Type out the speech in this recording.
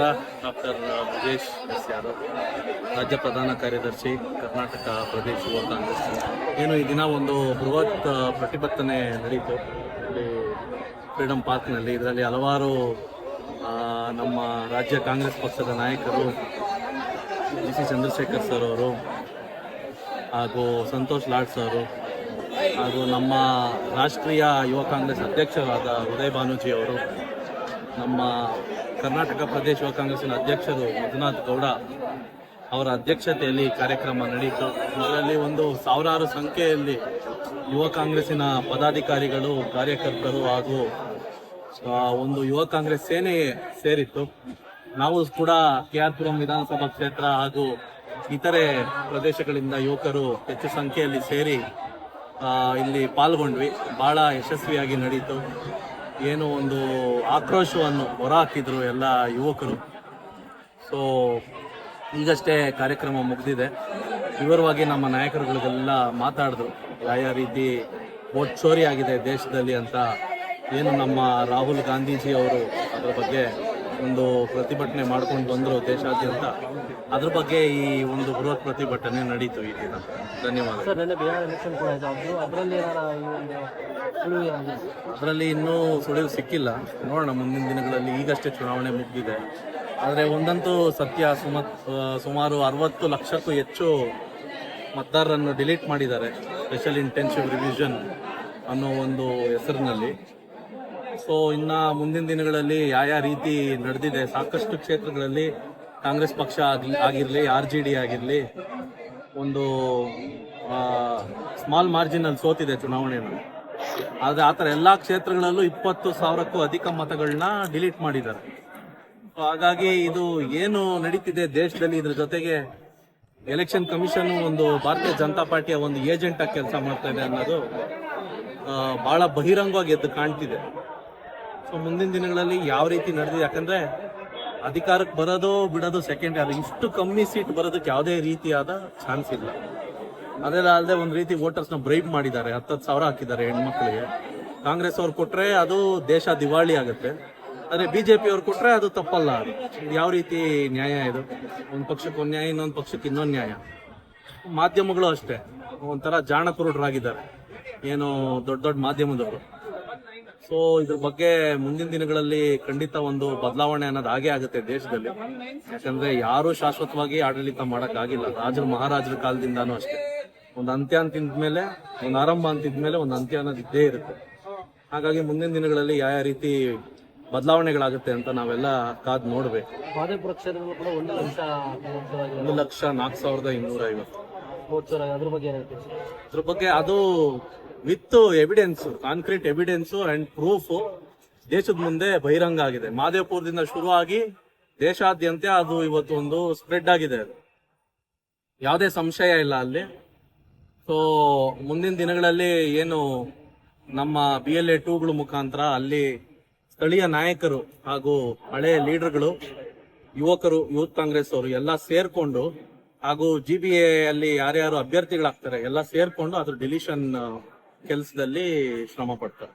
Rajesh S Yadav, ರಾಜ್ಯ ಪ್ರಧಾನ ಕಾರ್ಯದರ್ಶಿ, ಕರ್ನಾಟಕ ಪ್ರದೇಶ ಯುವ ಕಾಂಗ್ರೆಸ್. ಏನು ಈ ದಿನ ಒಂದು ಬೃಹತ್ ಪ್ರತಿಭಟನೆ ನಡೀತು. ಇಲ್ಲಿ ಫ್ರೀಡಂ ಪಾರ್ಕ್ನಲ್ಲಿ. ಇದರಲ್ಲಿ ಹಲವಾರು ನಮ್ಮ ರಾಜ್ಯ ಕಾಂಗ್ರೆಸ್ ಪಕ್ಷದ ನಾಯಕರು ಜಿ ಸಿ ಚಂದ್ರಶೇಖರ್ ಸರ್ ಅವರು ಹಾಗೂ ಸಂತೋಷ್ ಲಾಡ್ ಸರ್ ಹಾಗೂ ನಮ್ಮ ರಾಷ್ಟ್ರೀಯ ಯುವ ಕಾಂಗ್ರೆಸ್ ಅಧ್ಯಕ್ಷರಾದ ಉದಯ್ ಭಾನುಜಿ ಅವರು ನಮ್ಮ ಕರ್ನಾಟಕ ಪ್ರದೇಶ ಕಾಂಗ್ರೆಸ್ನ ಅಧ್ಯಕ್ಷರು ಮಂಜುನಾಥ್ ಗೌಡ ಅವರ ಅಧ್ಯಕ್ಷತೆಯಲ್ಲಿ ಕಾರ್ಯಕ್ರಮ ನಡೆಯಿತು ಇದರಲ್ಲಿ ಒಂದು ಸಾವಿರಾರು ಸಂಖ್ಯೆಯಲ್ಲಿ ಯುವ ಕಾಂಗ್ರೆಸ್ಸಿನ ಪದಾಧಿಕಾರಿಗಳು, ಕಾರ್ಯಕರ್ತರು ಹಾಗೂ ಒಂದು ಯುವ ಕಾಂಗ್ರೆಸ್ ಸೇನೆ ಸೇರಿತ್ತು. ನಾವು ಕೂಡ ಕೆ ಆರ್ ಪುರಂ ವಿಧಾನಸಭಾ ಕ್ಷೇತ್ರ ಹಾಗೂ ಇತರೆ ಪ್ರದೇಶಗಳಿಂದ ಯುವಕರು ಹೆಚ್ಚು ಸಂಖ್ಯೆಯಲ್ಲಿ ಸೇರಿ ಇಲ್ಲಿ ಪಾಲ್ಗೊಂಡ್ವಿ. ಬಹಳ ಯಶಸ್ವಿಯಾಗಿ ನಡೀತು. ಏನು ಒಂದು ಆಕ್ರೋಶವನ್ನು ಹೊರಹಾಕಿದ್ರು ಎಲ್ಲ ಯುವಕರು. ಸೊ ಈಗಷ್ಟೇ ಕಾರ್ಯಕ್ರಮ ಮುಗಿದಿದೆ. ವಿವರವಾಗಿ ನಮ್ಮ ನಾಯಕರುಗಳಿಗೆಲ್ಲ ಮಾತಾಡಿದ್ರು. ಯಾವ ರೀತಿ ವೋಟ್ ಚೋರಿ ಆಗಿದೆ ದೇಶದಲ್ಲಿ ಅಂತ, ಏನು ನಮ್ಮ ರಾಹುಲ್ ಗಾಂಧೀಜಿ ಅವರು ಅದರ ಬಗ್ಗೆ ಒಂದು ಪ್ರತಿಭಟನೆ ಮಾಡ್ಕೊಂಡು ಬಂದರು ದೇಶಾದ್ಯಂತ. ಅದ್ರ ಬಗ್ಗೆ ಈ ಒಂದು ಬೃಹತ್ ಪ್ರತಿಭಟನೆ ನಡೀತು ಈ ದಿನ. ಧನ್ಯವಾದ ಸರ್ ನೆನ್ನೆ ಬಿಹಾರ್ ಎಲೆಕ್ಷನ್ ಕೂಡ ಆಯ್ತು ಅದು ಅದರಲ್ಲಿ ಇನ್ನೂ ಸುಳಿವು ಸಿಕ್ಕಿಲ್ಲ. ನೋಡೋಣ ಮುಂದಿನ ದಿನಗಳಲ್ಲಿ ಈಗಷ್ಟೇ ಚುನಾವಣೆ ಮುಗಿದಿದೆ. ಆದರೆ ಒಂದಂತೂ ಸತ್ಯ ಸುಮ ಸುಮಾರು ಅರವತ್ತು ಲಕ್ಷಕ್ಕೂ ಹೆಚ್ಚು ಮತದಾರರನ್ನು ಡಿಲೀಟ್ ಮಾಡಿದ್ದಾರೆ. ಸ್ಪೆಷಲ್ ಇಂಟೆನ್ಸಿವ್ ರಿವಿಷನ್ ಅನ್ನೋ ಒಂದು ಹೆಸರಿನಲ್ಲಿ. ಸೊ ಇನ್ನ ಮುಂದಿನ ದಿನಗಳಲ್ಲಿ ಯಾವ ರೀತಿ ನಡೆದಿದೆ ಸಾಕಷ್ಟು ಕ್ಷೇತ್ರಗಳಲ್ಲಿ ಕಾಂಗ್ರೆಸ್ ಪಕ್ಷ ಆಗ್ಲಿ ಆಗಿರಲಿ ಆರ್ ಜೆ ಡಿ ಆಗಿರಲಿ, ಒಂದು ಸ್ಮಾಲ್ ಮಾರ್ಜಿನ್ ಅಲ್ಲಿ ಸೋತಿದೆ ಚುನಾವಣೆಯನ್ನು ಆದರೆ ಆ ಥರ ಎಲ್ಲ ಕ್ಷೇತ್ರಗಳಲ್ಲೂ ಇಪ್ಪತ್ತು ಸಾವಿರಕ್ಕೂ ಅಧಿಕ ಮತಗಳನ್ನ ಡಿಲೀಟ್ ಮಾಡಿದ್ದಾರೆ. ಸೊ ಹಾಗಾಗಿ ಇದು ಏನು ನಡೀತಿದೆ ದೇಶದಲ್ಲಿ ಇದ್ರ ಜೊತೆಗೆ ಎಲೆಕ್ಷನ್ ಕಮಿಷನ್ ಒಂದು ಭಾರತೀಯ ಜನತಾ ಪಾರ್ಟಿಯ ಒಂದು ಏಜೆಂಟ್ ಆಗಿ ಕೆಲಸ ಮಾಡ್ತಾ ಇದೆ ಅನ್ನೋದು ಬಹಳ ಬಹಿರಂಗವಾಗಿ ಎದ್ದು ಕಾಣ್ತಿದೆ. ಸೊ ಮುಂದಿನ ದಿನಗಳಲ್ಲಿ ಯಾವ ರೀತಿ ನಡೆದಿದೆ? ಯಾಕಂದ್ರೆ ಅಧಿಕಾರಕ್ಕೆ ಬರೋದು ಬಿಡೋದು ಸೆಕೆಂಡ್ ಅದು. ಇಷ್ಟು ಕಮ್ಮಿ ಸೀಟ್ ಬರೋದಕ್ಕೆ ಯಾವುದೇ ರೀತಿಯಾದ ಚಾನ್ಸ್ ಇಲ್ಲ. ಅದೆಲ್ಲ ಅಲ್ಲದೆ ಒಂದು ರೀತಿ ವೋಟರ್ಸ್ನ ಬ್ರೈಬ್ ಮಾಡಿದ್ದಾರೆ. ಹತ್ತತ್ತು ಸಾವಿರ ಹಾಕಿದ್ದಾರೆ ಹೆಣ್ಮಕ್ಳಿಗೆ. ಕಾಂಗ್ರೆಸ್ ಅವ್ರು ಕೊಟ್ಟರೆ ಅದು ದೇಶ ದಿವಾಳಿ ಆಗುತ್ತೆ. ಆದರೆ ಬಿ ಬಿಜೆಪಿ ಅವ್ರು ಕೊಟ್ಟರೆ ಅದು ತಪ್ಪಲ್ಲ. ಅದು ಯಾವ ರೀತಿ ನ್ಯಾಯ ಇದು? ಒಂದು ಪಕ್ಷಕ್ಕೆ ಒಂದು ನ್ಯಾಯ, ಇನ್ನೊಂದು ಪಕ್ಷಕ್ಕೆ ಇನ್ನೊಂದು ನ್ಯಾಯ. ಮಾಧ್ಯಮಗಳು ಅಷ್ಟೇ. ಒಂಥರ ಜಾಣ ಕುರುಡರಾಗಿದ್ದಾರೆ ಏನು ದೊಡ್ಡ ದೊಡ್ಡ ಮಾಧ್ಯಮದವರು. ಸೊ ಇದ್ರ ಬಗ್ಗೆ ಮುಂದಿನ ದಿನಗಳಲ್ಲಿ ಖಂಡಿತ ಒಂದು ಬದಲಾವಣೆ ಅನ್ನೋದು ಹಾಗೆ ಆಗುತ್ತೆ ದೇಶದಲ್ಲಿ. ಯಾಕಂದ್ರೆ ಯಾರು ಶಾಶ್ವತವಾಗಿ ಆಡಳಿತ ಮಾಡಕ್ಕಾಗಿಲ್ಲ. ರಾಜರು ಮಹಾರಾಜರ ಕಾಲದಿಂದಾನು ಅಷ್ಟೇ. ಒಂದು ಅಂತ್ಯ ಅಂತಿದ್ಮೇಲೆ ಒಂದು ಆರಂಭ ಅಂತಿದ್ಮೇಲೆ ಒಂದು ಅಂತ್ಯ ಅನ್ನೋದು ಇದ್ದೇ ಇರುತ್ತೆ. ಹಾಗಾಗಿ ಮುಂದಿನ ದಿನಗಳಲ್ಲಿ ಯಾವ ಯಾವ ರೀತಿ ಬದಲಾವಣೆಗಳಾಗುತ್ತೆ ಅಂತ ನಾವೆಲ್ಲ ಕಾದ್ ನೋಡ್ಬೇಕು. ಮಾದೇಪುರ ಒಂದು ಲಕ್ಷ ಒಂದು ಲಕ್ಷ ನಾಲ್ಕು ಸಾವಿರದ ಇನ್ನೂರ ಐವತ್ತು ಅದ್ರ ಬಗ್ಗೆ ಅದು with evidence concrete evidence and proof ದೇಶದ ಮುಂದೆ ಬಹಿರಂಗ ಆಗಿದೆ. ಮಾದೇಪುರದಿಂದ ಶುರುವಾಗಿ ದೇಶಾದ್ಯಂತ ಅದು ಇವತ್ತು ಒಂದು ಸ್ಪ್ರೆಡ್ ಆಗಿದೆ ಅದು. ಯಾವುದೇ ಸಂಶಯ ಇಲ್ಲ ಅಲ್ಲಿ. ಸೊ ಮುಂದಿನ ದಿನಗಳಲ್ಲಿ ಏನು ನಮ್ಮ ಬಿ ಎಲ್ ಎ ಟೂಗಳ ಮುಖಾಂತರ ಅಲ್ಲಿ ಸ್ಥಳೀಯ ನಾಯಕರು ಹಾಗೂ ಹಳೆಯ ಲೀಡರ್ಗಳು ಯುವಕರು, ಯೂತ್ ಕಾಂಗ್ರೆಸ್ ಅವರು ಎಲ್ಲ ಸೇರ್ಕೊಂಡು ಹಾಗೂ ಜಿ ಬಿ ಎ ಅಲ್ಲಿ ಯಾರ್ಯಾರು ಅಭ್ಯರ್ಥಿಗಳಾಗ್ತಾರೆ ಎಲ್ಲ ಸೇರ್ಕೊಂಡು ಅದ್ರ ಡಿಲಿಷನ್ ಕೆಲಸದಲ್ಲಿ ಶ್ರಮ ಪಡ್ತಾರೆ.